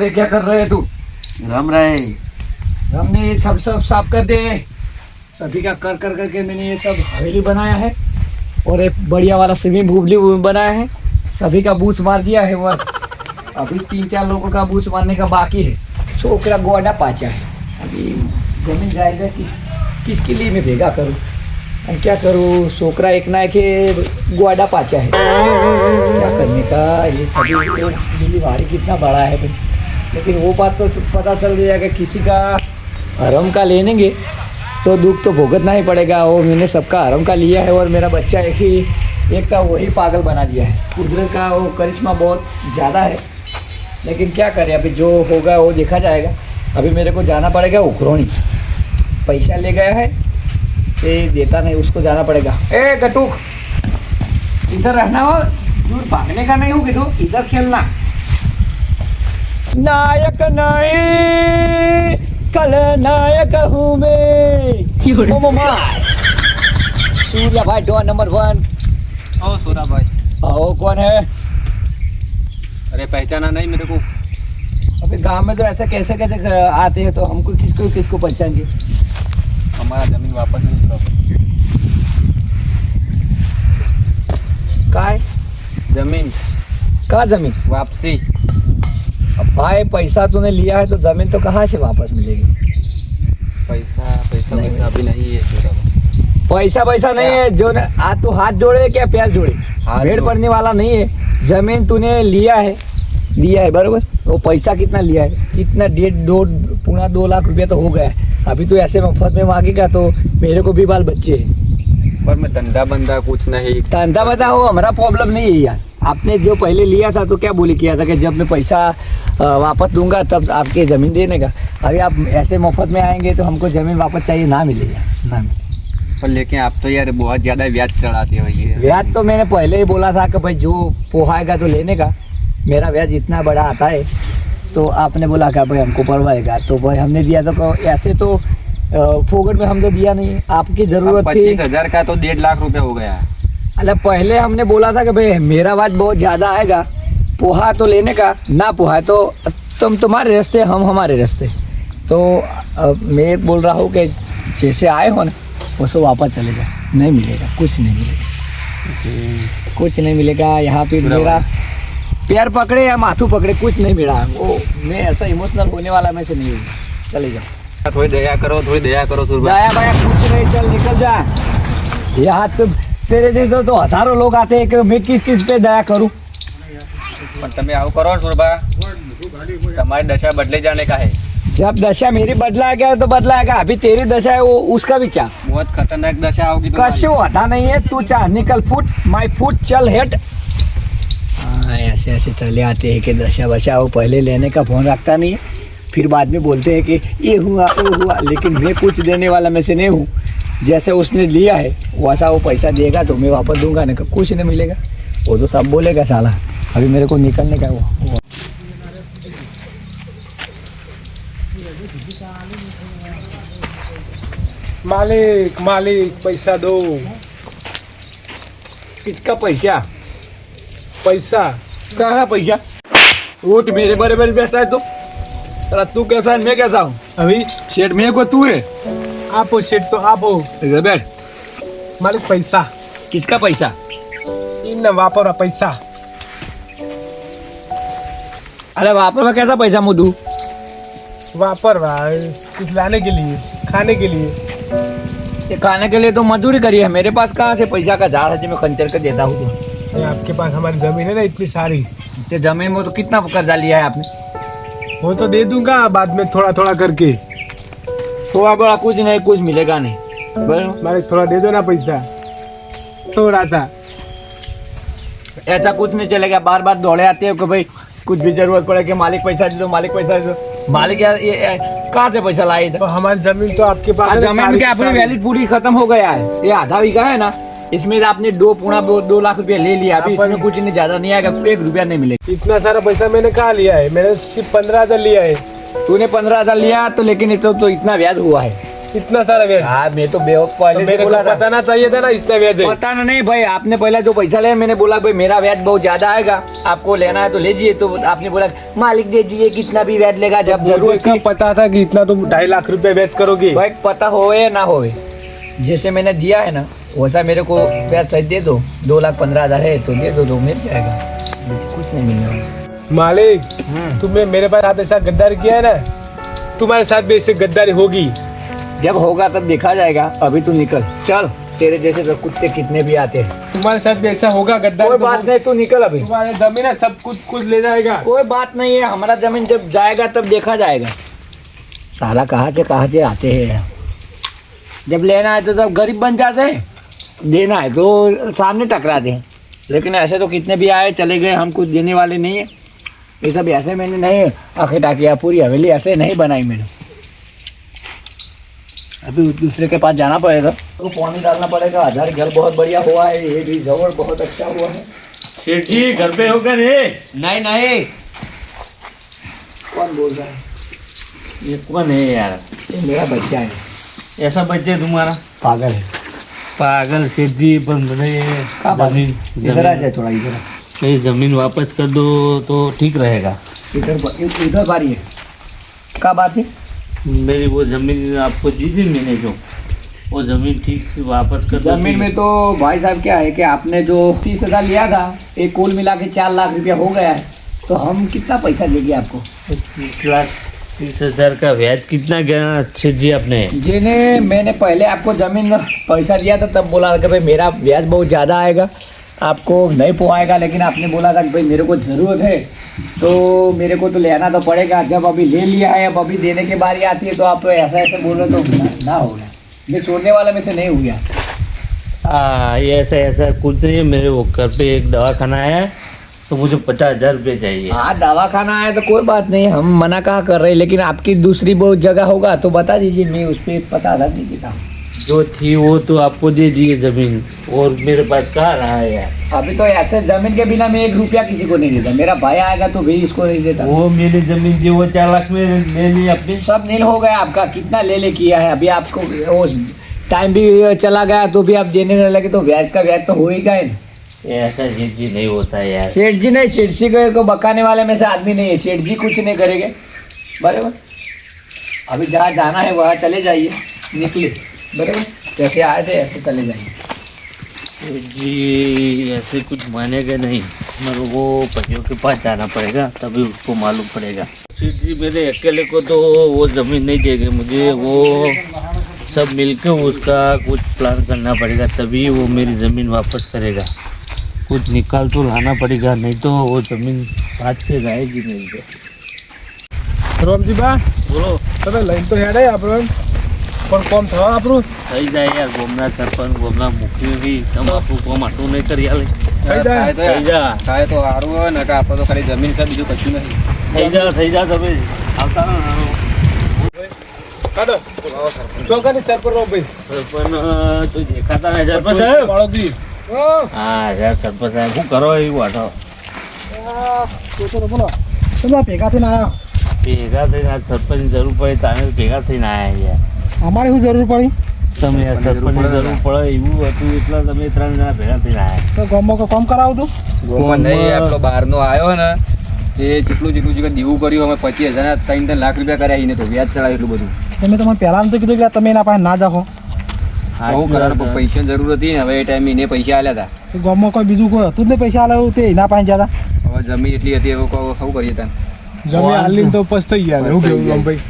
छोकरे क्या कर रहे हैं तू? रम रहे हमने ये सब सब साफ़ कर दे सभी का कर कर करके मैंने ये सब हवेली बनाया है और एक बढ़िया वाला स्विमिंग पूल भी बनाया है। सभी का बूथ मार दिया है वह अभी तीन चार लोगों का बूथ मारने का बाकी है। छोकरा गोडा पाचा है। अभी ज़मीन जाएगा किस किसके लिए मैं भेगा करूँ? क्या करूँ? छोकरा एक ना एक गोडा पाचा है। क्या करने का? ये सभी तो दिल्ली भारी कितना बड़ा है भाई। लेकिन वो बात तो पता चल जाएगा किसी का हरम का लेनेंगे तो दुख तो भुगतना ही पड़ेगा। वो मैंने सबका हरम का लिया है और मेरा बच्चा एक ही, एक का वही पागल बना दिया है। कुदरत का वो करिश्मा बहुत ज़्यादा है। लेकिन क्या करें, अभी जो होगा वो देखा जाएगा। अभी मेरे को जाना पड़ेगा उखरोनी। पैसा ले गया है, ये देता नहीं, उसको जाना पड़ेगा। ए गटुक इधर रहना हो दूर भागने का नहीं होगी तो? इधर खेलना। नायक नहीं कल नायक हूँ मैं। ओ सूर्या भाई डॉन नंबर वन। ओ सोरा भाई। आओ कौन है? अरे पहचाना नहीं मेरे को। अभी गाँव में तो ऐसा कैसे कैसे आते हैं तो हमको किसको किसको पहचानेंगे? हमारा ज़मीन वापस नहीं करो का है? ज़मीन। का ज़मीन? वापसी। अब भाई पैसा तूने लिया है तो ज़मीन तो कहाँ से वापस मिलेगी? पैसा पैसा नहीं, अभी नहीं है पैसा पैसा नहीं है। जो न, आ तू हाथ जोड़े क्या पैर जोड़े? हाथ भेड़ जोड़। पड़ने वाला नहीं है। ज़मीन तूने लिया है। लिया है बरोबर? वो पैसा कितना लिया है? कितना डेढ़ दो पूरा दो लाख रुपया तो हो गया है। अभी तो ऐसे मफत में मांगेगा तो मेरे को भी बाल बच्चे हैं। पर मैं धंधा बंदा कुछ नहीं। धंधा बताओ हमारा प्रॉब्लम नहीं है यार। आपने जो पहले लिया था तो क्या बोले किया था कि जब मैं पैसा वापस दूँगा तब आपके ज़मीन देने का। अभी आप ऐसे मुफ़्त में आएँगे तो हमको ज़मीन वापस चाहिए ना मिलेगा ना मिले पर लेकिन आप तो यार बहुत ज़्यादा ब्याज चढ़ाते हो ये। ब्याज तो मैंने पहले ही बोला था कि भाई जो पोहाएगा तो लेने का। मेरा ब्याज इतना बड़ा आता है तो आपने बोला कि भाई हमको पड़वाएगा तो भाई हमने दिया तो ऐसे तो फोगट में हमने दिया नहीं। आपकी ज़रूरत थी। पच्चीस हज़ार का तो डेढ़ लाख रुपया हो गया। अरे पहले हमने बोला था कि भाई मेरा बात बहुत ज़्यादा आएगा। पोहा तो लेने का ना पोहा तो तुम तुम्हारे रास्ते हम हमारे रास्ते। तो अब मैं बोल रहा हूँ कि जैसे आए हो ना वैसे वापस चले जाए नहीं मिलेगा कुछ नहीं मिलेगा। कुछ नहीं मिलेगा यहाँ पे मेरा पैर पकड़े या माथू पकड़े कुछ नहीं मिला। वो मैं ऐसा इमोशनल होने वाला मैं से नहीं हूँ। चले जाओ। थोड़ी दया करो थोड़ी दया करो दाया कुछ नहीं चल निकल जा। यहाँ तो तेरे जैसे तो हज़ारों लोग आते हैं कि मैं किस किस पे दया करूँ? પણ તમે આવું કરો સુરભા તમારી દશા બદલી जाने का है जब दशा मेरी बदला गया तो बदला गया अभी तेरी दशा है वो उसका भी चाह बहुत खतरनाक दशा होगी तुम्हारी। कशो होता नहीं है तू चाह निकल फुट माई फुट चल हेट हाँ ऐसे ऐसे चले आते हैं कि दशा वशा वो पहले लेने का फोन रखता नहीं है फिर बाद में बोलते हैं कि ये हुआ वो हुआ लेकिन मैं कुछ देने वाला में से नहीं हूँ जैसे उसने लिया है वैसा वो पैसा देगा तो मैं वापस दूंगा नहीं तो कुछ नहीं मिलेगा वो तो सब बोलेगा साला अभी मेरे को निकलने का वो, वो। मालिक मालिक पैसा दो। किसका पैसा? पैसा? कहाँ पैसा? उठ मेरे बड़े बड़े पैसा है तू। साला तू कैसा है? मैं कैसा हूँ? अभी? शेठ मेरे को तू है। आपो सेठ तो आपो इधर बैठ। मालिक पैसा। किसका पैसा? इन वापरा पैसा। अरे वापस में कैसा पैसा मुदू? वापर भाई कुछ लाने के लिए खाने के लिए। ये खाने के लिए तो मजदूरी करी है मेरे पास कहाँ से पैसा का झाड़ है जो मैं खंचर कर देता हूँ? ये आपके पास हमारी ज़मीन है ना इतनी सारी? तो ज़मीन में तो कितना कर्जा लिया है आपने? वो तो दे दूँगा बाद में थोड़ा थोड़ा करके थोड़ा बड़ा कुछ नहीं कुछ मिलेगा नहीं। बोलो। मालिक थोड़ा दे दो ना पैसा। थोड़ा सा ऐसा कुछ नहीं चलेगा बार बार दौड़े आते हो कि भाई कुछ भी ज़रूरत पड़े कि मालिक पैसा दे दो मालिक पैसा दे दो। मालिक यार ये ये कहाँ से पैसा लाए तो हमारी ज़मीन तो आपके पास है ज़मीन की अपनी। वैलिड पूरी खत्म हो गया है। ये आधा बीघा है ना इसमें आपने दो पूरा दो, दो लाख रुपया ले लिया। अभी इसमें कुछ नहीं ज़्यादा नहीं आएगा एक रुपया नहीं मिलेगा। इतना सारा पैसा मैंने कहा लिया है? मैंने सिर्फ़ पंद्रह हज़ार लिया है। तूने पंद्रह हज़ार लिया तो लेकिन तो, तो इतना ब्याज हुआ है। इतना सारा व्याज हाँ मैं तो बेवक पहले से मेरे बोला था। पता ना चाहिए था ना इतना व्याज है। पता नहीं भाई आपने पहले जो पैसा लिया मैंने बोला भाई मेरा ब्याज बहुत ज़्यादा आएगा। आपको लेना है तो लीजिए तो आपने बोला मालिक दे दीजिए कितना भी ब्याज लेगा जब ज़रूरत मुझे पता था कि इतना तुम ढाई लाख रुपए व्याज करोगे। भाई पता होए या ना हो जैसे मैंने दिया है ना वैसा मेरे को ब्याज सही दे दो। दो लाख पंद्रह हज़ार है तो दे दो तो मिल जाएगा। कुछ नहीं मिलने वाला। मालिक हम्म। तुमने मेरे पास आप ऐसा गद्दारी किया है ना तुम्हारे साथ भी ऐसे गद्दारी होगी। जब होगा तब देखा जाएगा। अभी तू निकल। चल तेरे जैसे तो कुत्ते कितने भी आते हैं। तुम्हारे साथ भी ऐसा होगा गद्दारी कोई तो बात नहीं तू निकल अभी। तुम्हारे ज़मीन है सब कुछ कुछ ले जाएगा। कोई बात नहीं है हमारा ज़मीन जब जाएगा तब देखा जाएगा। साला कहाँ से कहाँ से आते हैं? जब लेना है तो सब गरीब बन जाते हैं। देना है तो सामने टकराते हैं। लेकिन ऐसे तो कितने भी आए चले गए हम कुछ देने वाले नहीं है। ये सब ऐसे मैंने नहीं अखेटा किया पूरी हवेली ऐसे नहीं बनाई मैंने। अभी दूसरे के पास जाना पड़ेगा। तो पानी डालना पड़ेगा। घर घर बहुत बढ़िया हुआ है। ये भी जवड़ बहुत अच्छा हुआ है। सेठ जी घर पे होकर रे? नहीं नहीं। कौन बोल रहा है? ये कौन है यार? ये मेरा बच्चा है। ऐसा बच्चे तुम्हारा? पागल है। पागल सेठ जी बंद है? ज़मीन इधर आ जाए थोड़ा इधर। कहीं ज़मीन वापस कर दो तो ठीक रहेगा। इधर इधर बारी है। क्या बात है? मेरी वो ज़मीन आपको दी थी मैंने जो। वो ज़मीन ठीक से वापस कर ज़मीन में तो भाई साहब क्या है कि आपने जो तीस हज़ार लिया था एक कुल मिला के चार लाख रुपया हो गया है। तो हम कितना पैसा देंगे आपको? तीस लाख तीस हज़ार का ब्याज कितना गया सेठ जी आपने? जिन्हें मैंने पहले आपको ज़मीन पैसा दिया था तब बोला कि भाई मेरा ब्याज बहुत ज़्यादा आएगा। आपको नहीं पुआएगा लेकिन आपने बोला था कि भाई मेरे को ज़रूरत है तो मेरे को तो लेना तो पड़ेगा। जब अभी ले लिया है अब अभी देने के बारी आती है तो आप ऐसा ऐसे बोल रहे हो तो ना, ना होगा मैं सोचने वाला में से नहीं हो गया। हाँ ये ऐसा ऐसा कुछ नहीं है मेरे वो घर पे एक दवाखाना है तो मुझे पचास हज़ार रुपये चाहिए। हाँ दवा खाना है तो कोई बात नहीं हम मना कहाँ कर रहे हैं लेकिन आपकी दूसरी बहुत जगह होगा तो बता दीजिए नहीं उस पर पचास हज़ार नहीं देता जो थी वो तो आपको दे दिए ज़मीन और मेरे पास कहाँ रहा है यार? अभी तो ऐसे ज़मीन के बिना मैं एक रुपया किसी को नहीं देता। मेरा भाई आएगा तो भी इसको नहीं देता। वो मेरी ज़मीन थी वो चार लाख में ले ली अपनी सब नील हो गया आपका कितना ले ले किया है? अभी आपको वो टाइम भी चला गया तो भी आप देने लगे तो ब्याज का ब्याज तो हो ही गए ऐसा सेठ जी नहीं होता है यार। सेठ जी नहीं सेठ जी को बकाने वाले में से आदमी नहीं है। सेठ जी कुछ नहीं करेंगे। बराबर। अभी जहाँ जाना है वहाँ चले जाइए। निकले बराबर जैसे आए थे ऐसे चले जाएँगे जी ऐसे कुछ मानेगा नहीं। मगर वो पतियों के पास जाना पड़ेगा तभी उसको मालूम पड़ेगा। जी मेरे अकेले को तो वो ज़मीन नहीं देगी। मुझे वो सब मिलकर उसका कुछ प्लान करना पड़ेगा तभी वो मेरी ज़मीन वापस करेगा। कुछ निकाल तो लाना पड़ेगा नहीं तो वो ज़मीन हाथ से जाएगी नहीं। तो रोम जी बा। बोलो। लाइन तो है आप પણ કોમ થવા આપણું? થઈ જાય યાર ગોમના સરપંચ ગોમના મુખ્ય બી તમે આપણું કોમ આટલું નહીં કરી આલે. થઈ જાય. થઈ જા થાય તો સારું હોય ને કે આપણે તો ખાલી જમીન છે બીજું કશું નહીં થઈ જા થઈ જા તમે. આવતા રહો. કાઢો. ચોકાની ભાઈ. સરપંચ તો દેખાતા નહીં સરપંચ સાહેબ? બાળકજી હા સરપંચ સાહેબ શું કરો એવું બોલો તમે ભેગા થઈને આવ્યા ભેગા થઈને સરપંચ સરપંચની જરૂર પડે તારે ભેગા થઈને આવ્યા યાર. અમારે શું જરૂર પડી? તમે સરપંચની જરૂર પડે એવું હતું એટલે તમે ત્રણ જણા ભેગા થઈને આવ્યા તો ગામમાં કોઈ કામ કરાવું તું? ગોમાં નહીં આપણો બહારનો આવ્યો ને એ જેટલું જેટલું જે દીવું કર્યું અમે પચીસ હજાર ત્રણ ત્રણ લાખ રૂપિયા કર્યા એને તો વ્યાજ ચડાવ્યું એટલું બધું. તમે તમને પહેલાં તો કીધું કે તમે એના પાસે ના જાઓ. બહુ કરવાનું પૈસાની જરૂર હતી ને હવે એ ટાઈમે એને પૈસા આલ્યા હતા તો ગામમાં કોઈ બીજું કોઈ હતું જ નહીં પૈસા આલે તે એના પાસે જતા. હવે જમીન એટલી હતી હવે કહું શું કરીએ તાન? જમીન તો પસ્તાઈ ગયા એવું કેવું ગામભાઈ?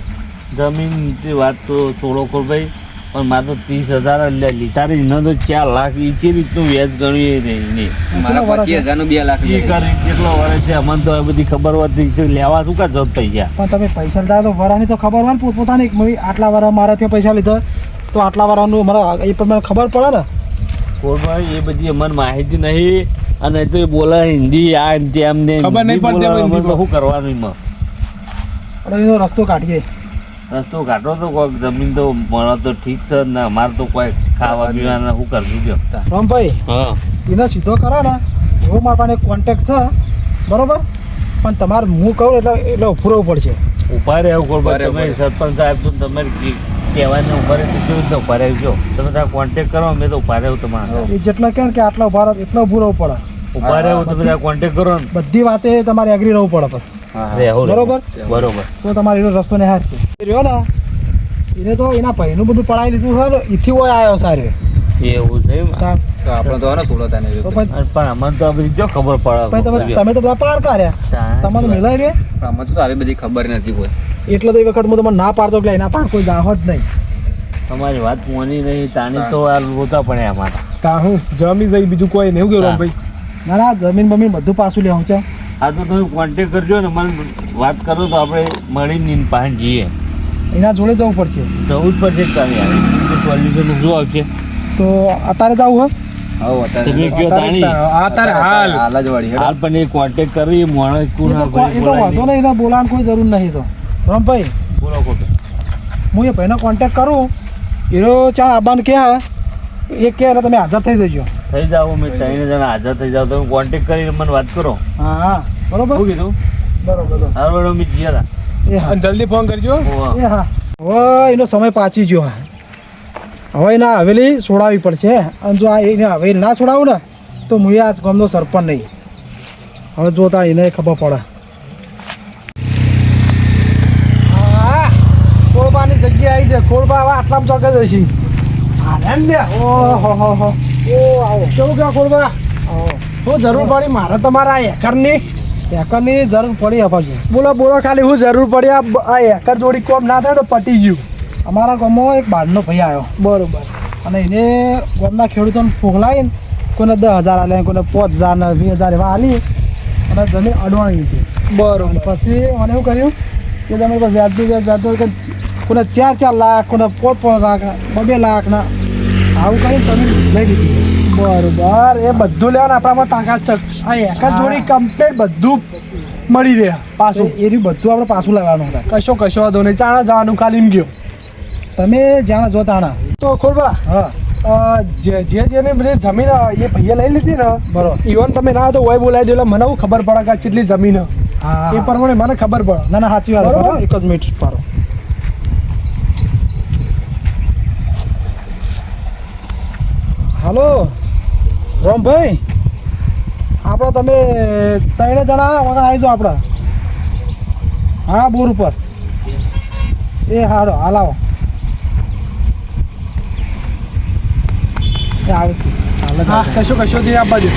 જમીનની વાત તો થોડો ખોર ભાઈ પણ મારે તો ત્રીસ હજાર જ લે- લીધા ન તો ચાર લાખ એ જે રીતનું વ્યાજ ગણ્યું એ નહીં મારા પચીસ હજારનું બે લાખ એ કેટલો વરે છે? અમને તો બધી ખબર હોતી કે લેવા શું કા જત થઈ ગયા પણ તમે પૈસા લીધા તો વરાની તો ખબર હોય ને પોતપોતાની મમ્મી આટલા વરા મારા ત્યાં પૈસા લીધા. તો આટલા વરાનું મારા એ પણ મને ખબર પડે ને. કોઈભાઈ એ બધી અમને માહિતી નહીં. અને તો એ બોલે હિન્દી આ ને તેમ ને ખબર નહીં પડતી. શું કરવાનું એમાં? રસ્તો કાઢીએ. રસ્તો કાઢો તો કોઈક જમીન તો મળે તો ઠીક છે ને અમારે તો કોઈ ખાવા પીવાના શું કરવું જો રામભાઈ હા. એને સીધો કરો ને. એવો મારા પાસે કોન્ટેક્ટ છે બરોબર? પણ તમારે હું કહું એટલે એટલે ઉભું પડશે. ઊભા રહેવું રહેવું તમે સરપંચ સાહેબ તો તમે કી- કહેવાને ઊભા રહે તો કેવી રીતે ઊભા રહેજો તમે ત્યાં કોન્ટેક્ટ કરો અમે તો ઊભા રહેવું તમારે એ જેટલા કહે કે આટલા ઊભા રહો એટલા ઉભું રહેવું પડે. ઊભા રહેવું તમે ત્યાં કોન્ટેક્ટ કરો ને. બધી વાતે તમારે એગ્રી રહેવું પડે પછી. બરોબર? બરોબર. તો તમારે એનો રસ્તો ને હાર છે રહ્યો ને એને તો એના ભાઈનું બધું પડાવી લીધું હોય એથી હોય આવ્યો સારે. એવું છે આપણે તો હને સોળતા નહીં પણ અમને તો બધી જો ખબર તમે પડે તમે તો બધા પાર કર્યા તમે તો રે. આમાં તો આવી બધી ખબર નથી કોઈ. એટલે તો એ વખત હું તમને ના પાડતો કે એના પાર કોઈ જાહો જ નહીં. તમારી વાત મોની નહીં તાની તો આ રોતા પડે અમારા કાહું જમી ભાઈ બીજું કોઈ નહીં. હા. ગયું ભાઈ? ના ના જમીન બમીન બધું પાછું લેવું છે. આ તો તમે કોન્ટેક કરજો ને મને વાત કરો તો આપણે મળી નીન પાસે જઈએ. એના જોડે જવું પડશે? જવું જ પડશે તમે સોલ્યુશન શું આવશે? તો અત્યારે જવું હોય બોલાવાની કોઈ જરૂર નહીં તો. રમભાઈ બોલો હું એ ભાઈનો કોન્ટેક્ટ કરું. એનો ચાર આવવાનું કે એ કે તમે હાજર થઈ જજો. થઈ જાવ મેં ત્રણ જણા હાજર થઈ જાવ તમે કોન્ટેક્ટ કરીને મને વાત કરો. હા હા બરોબર? શું કીધું? બરોબર હા બરોબર મેં જીયા એ હા. જલ્દી ફોન કરજો. હતા એ હા. હવે એનો સમય પાછી ગયો હવે એના હવેલી છોડાવવી પડશે. અને જો આ એને હવેલી ના છોડાવું ને તો હું આ ગામનો સરપંચ નહીં. હવે જોતા એને ખબર પડે. હા કોળબાની જગ્યા આવી છે. કોળબા હવે આટલામાં ચોકે જશે આનંદ લે ઓહો હો હો. કેવું કે આવો. શું જરૂર પડી મારે તમારા હેકરની એકરની જરૂર પડી અપાશે બોલો બોલો ખાલી હું જરૂર પડી આ હેકર જોડી કોમ ના થાય તો પટી ગયું. અમારા ગામમાં એક બહારનો ભાઈ આવ્યો. બરોબર. અને એને ગામના ખેડૂતોને ફોગલાવીને કોઈને દસ હજાર આલે કોઈને પાંચ હજાર ને વીસ હજાર એવા આલી અને જમીન અડવાણી બરોબર. પછી મને એવું કર્યું કે તમે વ્યાજબી વ્યાજ કોઈને ચાર ચાર લાખ કોઈને પાંચ પાંચ લાખ બે લાખ ના આવું કરીને તમે લઈ લીધી. બરોબર. એ બધું લેવાનું આપણામાં તાકાત છે. આ એક જ જોડી કમ્પ્લેટ બધું મળી રહે. પાછું. એ બધું આપણે પાછું લેવાનું કશો કશો વાંધો નહીં. ચાણા જવાનું ખાલી ગયો. તમે જાણા જો તાણા. તો ખોલવા. હા. જે જે જેને બધી જમીન એ ભૈયા લઈ લીધી ને. બરોબર. ઇવન તમે ના તો હોય બોલાવી દો એટલે મને ખબર પડે કે કેટલી જમીન. એ પ્રમાણે મને ખબર પડે. ના ના સાચી વાત એક જ મિનિટ પારો હાલો રોમભાઈ આપણા તમે ત્રણે જણા વગર આવી જાઓ આપણા. હા બોર ઉપર. એ હારો હાલ આવો. એ આવશે હા કશો કશો જઈ આપવા બાજુ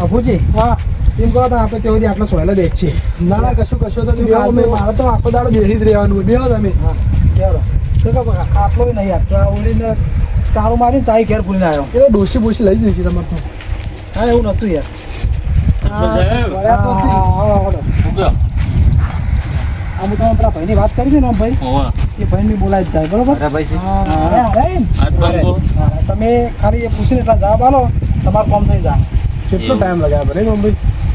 અભુજી હા. એમ કહો તો આપણે તેઓથી આટલા સોયલા દેખ છે ના ના કશું કશું તો મારે તો આખો દાડો બેસી જ રહેવાનું બેહો તમે. હા બેહો. તો કે આટલો નહીં આપતો ઉડીને તાળું મારીને ચાય ઘેર ભૂલીને આવ્યો. એ તો ડોસી બોસી લઈ જ દીધી તમારે તો. હા એવું નહોતું યાર. તમે પેલા ભાઈની વાત કરી છે ને ભાઈ. એ ભાઈને બોલાવી જાય બરોબર? ભાઈ. બંકો. તમે ખાલી એ પૂછીને એટલા જવાબ આલો તમારું કામ થઈ જાય. કેટલો ટાઈમ લગાવે ભલે મુંબઈ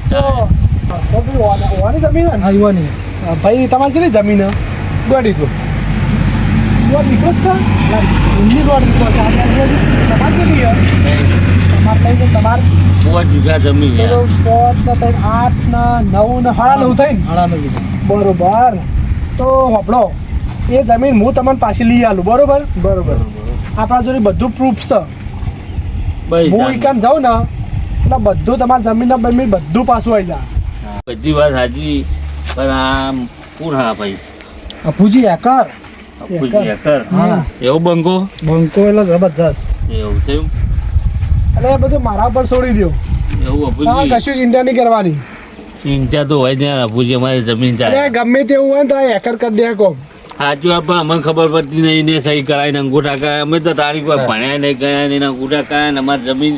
તો ભાઈ તમારી કેટલી જમીન? દોઢી કો નીકળો જ છે. હિન્દી રોડ નીકળો છે. આ તમારે કેટલી તમારે કઈ છે? તમારે પાંચ વીઘા જમીન ને ત્રણ આઠ ને નવ ને નવ નવ બરોબર. તો હોપડો એ જમીન હું તમને પાછી લઈ આલું બરોબર? બરોબર. આપણા જોડે બધું પ્રૂફ છે. ભાઈ હું જાણ. જાઉં ને એટલે બધું તમારા જમીનના બમીન બધું પાછું આવી જાય. બધી વાત સાચી પણ આ પૂરા હા ભાઈ? પૂછી હેકર. હા. એવું બંકો? બંકો એટલે જબરજસ્ત. એવું છે એટલે બધું મારા પર છોડી દો એવું કશું ચિંતા નહીં કરવાની. ચિંતા તો હોય ત્યાં અપુજી અમારી જમીન અરે ગમે તેવું હોય તો આ એકર કરી દે કોમ સાચું પણ અમને ખબર પડતી નહીં ને સહી કરાય ને અંગૂઠા કરાય અમે તો તારીખ પર ભણ્યા નહીં ગયા નહીં અંગૂઠા કરાય ને અમારી જમીન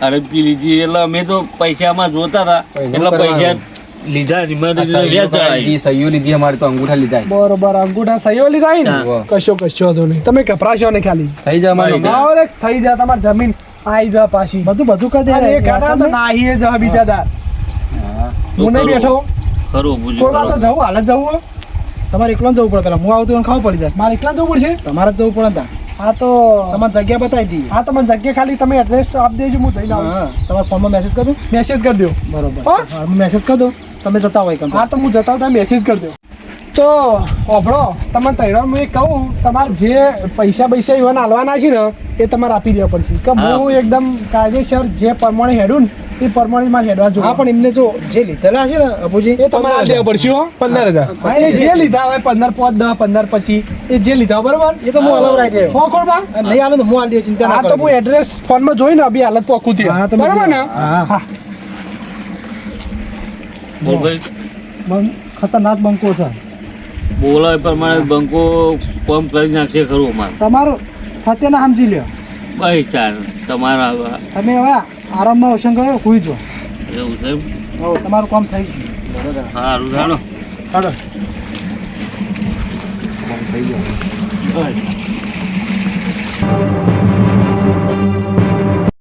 હડપી લીધી. એટલે અમે તો પૈસામાં જોતા હતા. એટલે પૈસા લીધા જ. સહીઓ લીધી અમારે તો અંગૂઠા લીધા બરોબર અંગૂઠા સહીઓ લીધા ને? કશો કશો વાંધો નહીં. તમે કપરાશો ને ખાલી. થઈ જાય તમારી જમીન આવી જાય પાછી. બધું બધું કરી દે એ ગાડા તો નાહી એ બીજા દાર હું. નહીં બેઠો. ખરું અપુજી, કોઈ તો જવું હાલ જવું તમારે એકલો જવું પડે પેલા. હું આવતું ખાવું પડી જાય. મારે એકલા જવું પડશે? તમારે જવું પડે ને હા તો તમારી જગ્યા બતાવી દી હા તમારી જગ્યા ખાલી તમે એડ્રેસ આપી દેજો હું જઈને આવું. તમારા ફોનમાં મેસેજ કરી દઉં. મેસેજ કરી દો બરોબર મેસેજ કરી દઉં. તમે જતા હોય હા તો હું જતા તમે મેસેજ કરી દો તો ઓભળો તમે તૈયાર હું એ કહું તમારે જે પૈસા પૈસા એવા આલવાના છે ને એ તમારે આપી દેવા પડશે. કે હું. એકદમ કાયદેસર જે પ્રમાણે હેડું ને એ પ્રમાણે મારે હેડવા જોઈએ હા પણ એમને જો જે લીધેલા છે ને અબુજી એ તમારે આપી દેવા પડશે હો પંદર હજાર. એ જે લીધા હોય પંદર પાંચ દસ પંદર પચીસ એ જે લીધા બરોબર? એ તો હું અલવરાઈ દે હો ખોડબા નહીં આવે તો હું આલી દે ચિંતા ના હા તો હું એડ્રેસ ફોનમાં જોઈને અભી હાલત પોખું થી હા, તમે બરોબર ને? હા. હા બોલ ભાઈ ખતરનાક બંકો છે. બોલો એ પ્રમાણે બંકો કોમ કરી નાખીએ ખરું અમારે. તમારું ફતેના સમજી લ્યો. ભાઈ ચાલ તમારા તમે હવે આરામમાં ઓશન ગયો કોઈ જો એવું છે એમ? તમારું કામ થઈ ગયું. સારું જાણો. ચાલો. થઈ ગયો